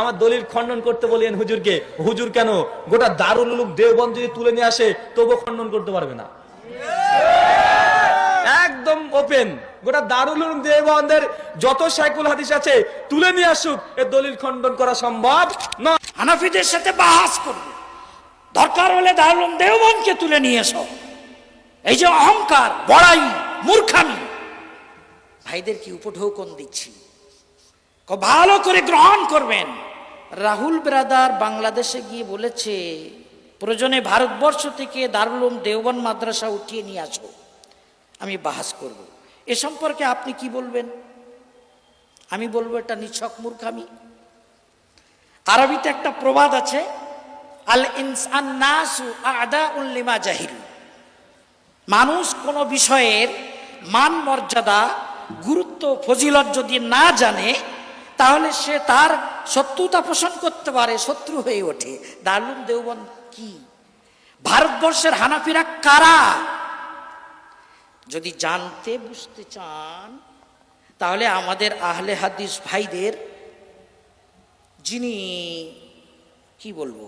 আমার দলিল খণ্ডন করতে বলেন হুজুরকে, হুজুর কেন? গোটা দারুল উলুম দেওবন্দ যদি তুলে নিয়ে আসে, তবুও খণ্ডন করতে পারবে না। একদম ওপেন গোটা দারুল উলুম যত সাইকুল হাদিস আছে, তুলে নিয়ে আসুক, এ দলিল খণ্ডন করা সম্ভব না হানাফিদের সাথে বাহাস করবে দরকার হলে দারুল দেওবনকে তুলে নিয়ে এসো। এই যে অহংকার, বড়াই, মূর্খামি। ভাইদের কি উপঢৌকন দিচ্ছি? ভালো করে গ্রহণ করবেন। রাহুল ব্রাদার বাংলাদেশে গিয়ে বলেছে, প্রয়োজনে ভারতবর্ষ থেকে দারুল দেওবন মাদ্রাসা উঠিয়ে নিয়ে আসো। আমি বাহাস করব। এ সম্পর্কে আপনি কি বলবেন? আমি বলব, এটা নিছক মূর্খামি। আরবিতে একটা প্রবাদ আছে, আল ইনসান নাসু আদা উল্লিমা জাহিরু মানুষ কোনো বিষয়ের মান মর্যাদা, গুরুত্ব, ফজিলত যদি না জানে তাহলে সে তার শত্রুতা পোষণ করতে পারে, শত্রু হয়ে ওঠে। দারুল দেওবন কি? ভারতবর্ষের হানাফিরা কারা? যদি জানতে বুঝতে চান, তাহলে আমাদের আহলে হাদিস ভাইদের, যিনি, কি বলব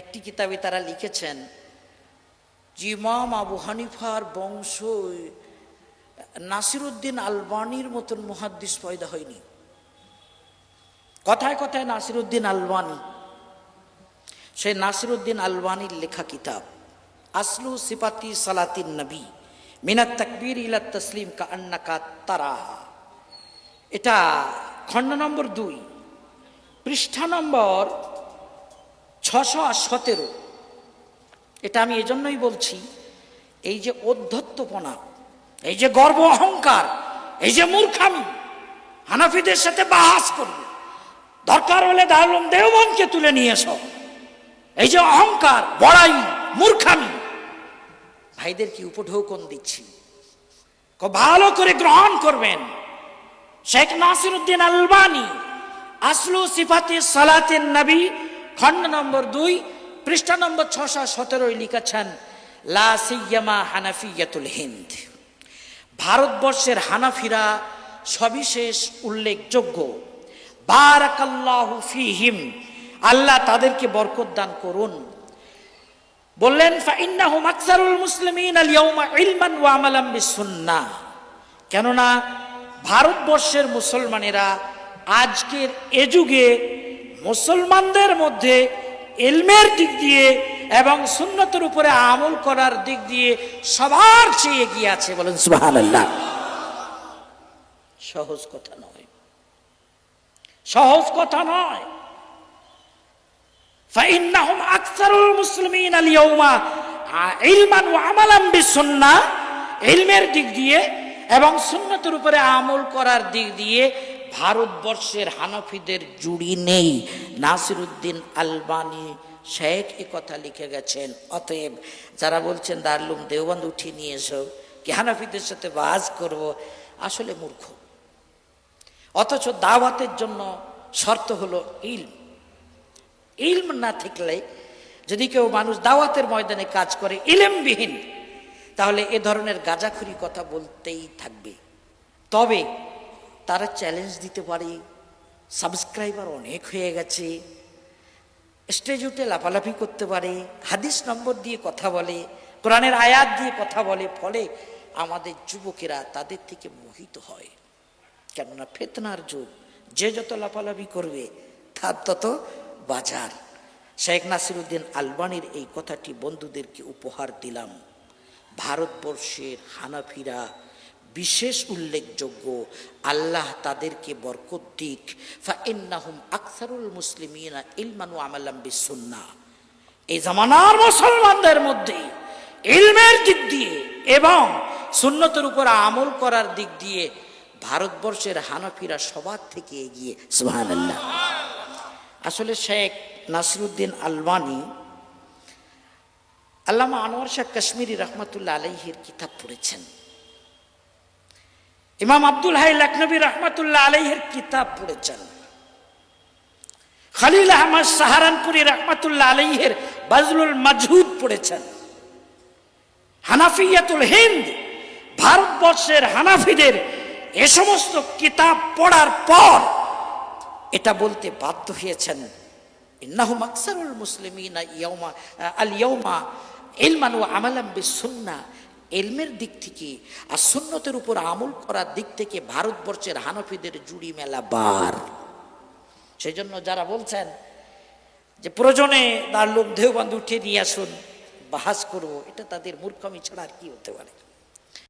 একটি কিতাবে তারা লিখেছেন জিমাম আবু হানিফার বংশ নাসিরুদ্দিন আলবানির মতন মুহাদ্দিস পয়দা হয়নি। কথায় কথায় নাসিরুদ্দিন আলবানি। সেই নাসিরুদ্দিন আলবানির লেখা কিতাব, আসলু সিপাতি সালাতিন নবী, মিনাত তাকবীর ইলা তসলিম কা আন্নাকা তারাহা। এটা খণ্ড নম্বর দুই, পৃষ্ঠা নম্বর ছশো সতেরো। এটা আমি এজন্যই বলছি, এই যে অধ্যত্বপনা এই যে গর্ব অহংকার, এই যে মূর্খামি, হানাফিদের সাথে বাহাস করবে। দরকার হলে দারুম দেওবনকে তুলে নিয়ে এই যে অহংকার, বড়াই, মূর্খামি। ভাইদের কি উপঢৌকন দিচ্ছি? ভালো করে গ্রহণ করবেন। শেখ নাসির উদ্দিন আলবানি, আসলু সিফাতে সালাতেন নবী, খণ্ড নম্বর দুই, পৃষ্ঠা নম্বর ছশো সতেরোই লিখেছেন, লা সিয়ামা হানাফিয়াতুল হিন্দ। ভারতবর্ষের হানাফিরা সবিশেষ উল্লেখযোগ্য। বারাকাল্লাহু ফিহিম, আল্লাহ তাদেরকে বরকত দান করুন। বললেন ফাইন্নাহুম আকসারুল মুসলিমিন আল ইয়াউমা ইলমান ওয়া আমালাম বিসুন্নাহ কেননা, ভারতবর্ষের মুসলমানেরা আজকের এ যুগে মুসলমানদের মধ্যে এলমের দিক দিয়ে এবং সুন্নতের উপরে আমল করার দিক দিয়ে সবার চেয়ে এগিয়ে আছে বলেন, সুবহানাল্লাহ। সহজ কথা নয়। সহজ কথা নয় فإنهم أكثر المسلمين اليوم علما وعملا بالسنة ইলমের দিক দিয়ে এবং সুন্নতের উপরে আমল করার দিক দিয়ে ভারতবর্ষের হানফিদের জুড়ি নেই নাসিরুদ্দিন আলবানি শেখ এ কথা লিখে গেছেন অতএব যারা বলছেন দারলুম দেওবন্দ উঠিয়ে নিয়ে এসো কি হানফিদের সাথে বাজ করব আসলে মূর্খ অথচ দাওয়াতের জন্য শর্ত হলো ইলম। ইলম না থাকলে যদি কেউ মানুষ দাওয়াতের ময়দানে কাজ করে ইলেমবিহীন, তাহলে এ ধরনের গাজাখুরি কথা বলতেই থাকবে। তবে তারা চ্যালেঞ্জ দিতে পারে সাবস্ক্রাইবার অনেক হয়ে গেছে স্টেজ উঠে লাফালাফি করতে পারে, হাদিস নম্বর দিয়ে কথা বলে, কোরআনের আয়াত দিয়ে কথা বলে, ফলে আমাদের যুবকেরা তাদের থেকে মোহিত হয়। কেননা ফেতনার যুগ। যে যত লাফালাফি করবে, তার তত বাজার। শেখ নাসিরুদ্দিন আলবানির এই কথাটি বন্ধুদেরকে উপহার দিলাম। ভারতবর্ষের হানাফিরা বিশেষ উল্লেখযোগ্য, আল্লাহ তাদেরকে বরকত দিক। ফাইন্নাহুম আকসারুল মুসলিমিনা ইলমানু আমালাম বিসুন্না। এই জামানার মুসলমানদের মধ্যে ইলমের দিক দিয়ে এবং সুন্নতের উপর আমল করার দিক দিয়ে ভারতবর্ষের হানাফিরা সবার থেকে এগিয়ে, সুবহানাল্লাহ। আসলে শেখ নাসিরুদ্দিন আলবানি, আল্লামা আনোয়ার শাহ কাশ্মীরি রহমতুল্লাহ আলাইহির কিতাব পড়েছেন। ইমাম আব্দুল হাই লখনবী রহমতুল্লাহ আলাইহির কিতাব পড়েছেন। খালিল আহমদ সাহারানপুরি রহমতুল্লাহ আলাইহের বাজলুল মাজহুদ পড়েছেন। হানাফিয়াতুল হিন্দ, ভারতবর্ষের হানাফিদের এ সমস্ত কিতাব পড়ার পর এটা বলতে বাধ্য হয়েছেন, ইন্নাহু মাকসারুল মুসলিমিনা ইয়াউমা, আল ইয়াউমা ইলমান ওয়া আমালাম বিসুন্না। এলমের দিক থেকে আর সুন্নতের উপর আমল করার দিক থেকে ভারতবর্ষের হানফিদের জুড়ি মেলা বার। সেই জন্য যারা বলছেন যে, প্রয়োজনে তার লোক দেহবন্ধ উঠিয়ে নিয়ে আসুন, বাহাস করব। এটা তাদের মূর্খমি ছাড়া আর কি হতে পারে?